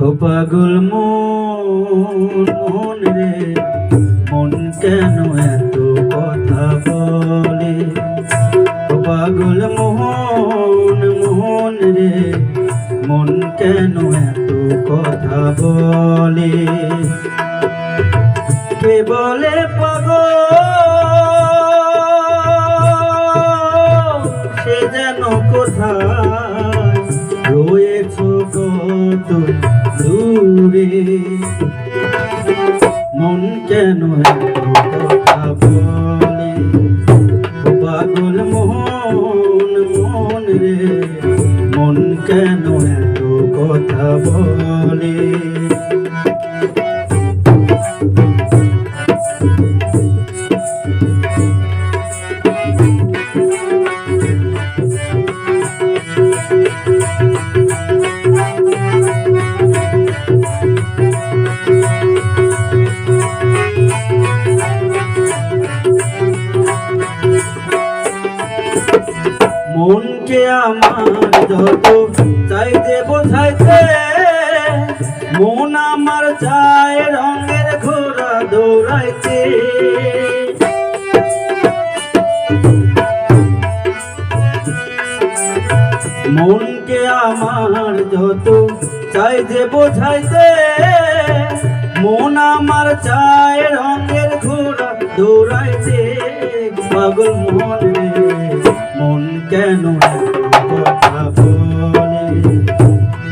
ও পাগল মন মন রে, মন কেন এত কথা বলে? ও পাগল মোহন মোহন রে, মন কেন এত কথা বলে? কে বলে পাগল? সে যেন কোথায় মন কেন কথা বলে পাগল মন মন রে? মন কেন এত কথা বলে? আমার যত চাইতে বোঝাইতে মন আমার চায় রঙের ঘোড়া দৌড়াইতে মনকে আমার যত চাই যে বোঝাইতে মন আমার চায় রঙের ঘোড়া দৌড়াইতে পাগল মন মন কেন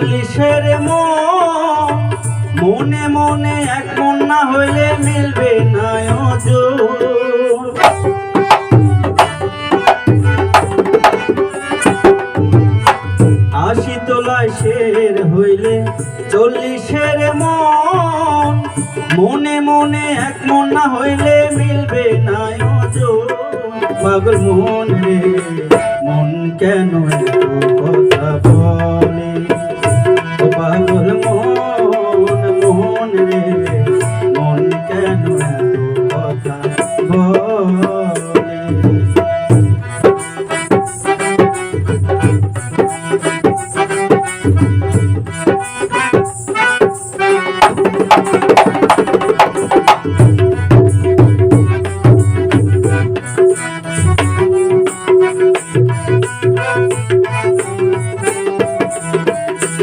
চল্লিশের মন মনে এক না হইলে মিলবে না। আশি তোলায় শের হইলে চল্লিশের মন মনে মনে এক না হইলে মিলবে না। পাগল মন রে, মন কেন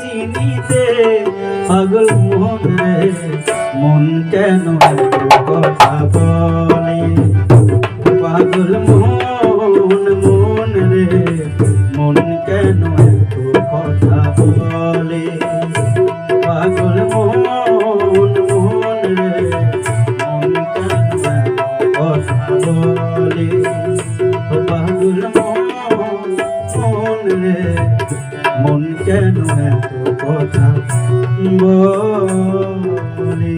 চিনিতে পাগল রে মন কেন মন কেন এত কথা বলে?